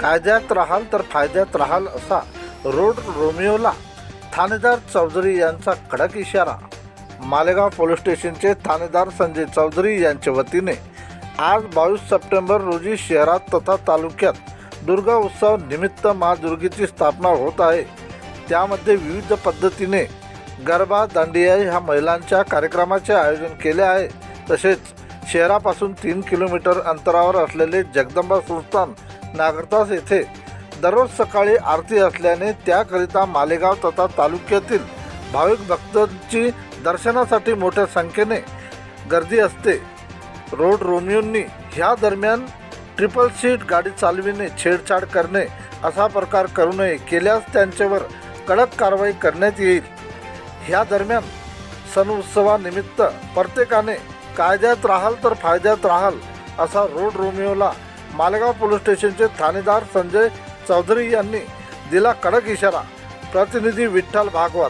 कायद्यात राहाल तर फायद्यात राहाल असा रोड रोमिओला ठाणेदार चौधरी यांचा कडक इशारा. मालेगाव पोलीस स्टेशनचे ठाणेदार संजय चौधरी यांच्या वतीने आज बावीस सप्टेंबर रोजी शहरात तथा तालुक्यात दुर्गा उत्सव निमित्त माँ दुर्गेची स्थापना होत आहे. त्यामध्ये विविध पद्धतीने गरबा दांडिया ह्या महिलांच्या कार्यक्रमाचे आयोजन केले आहे. तसेच शहरापासून तीन किलोमीटर अंतरावर असलेले जगदंबा संस्थान नागरतास येथे दररोज सकाळी आरती असल्याने त्याकरिता मालेगाव तथा तालुक्यातील भाविक भक्तांची दर्शनासाठी मोठ्या संख्येने गर्दी असते. रोड रोमियोंनी ह्या दरम्यान ट्रिपल सीट गाडी चालविणे छेडछाड करणे असा प्रकार करू नये. केल्यास त्यांच्यावर कडक कारवाई करण्यात येईल. ह्या दरम्यान सण उत्सवानिमित्त प्रत्येकाने कायद्यात राहाल तर फायद्यात राहाल असा रोड रोमिओला मालेगाव पोलीस स्टेशनचे ठाणेदार संजय चौधरी यांनी दिला कडक इशारा. प्रतिनिधी विठ्ठल भागवत.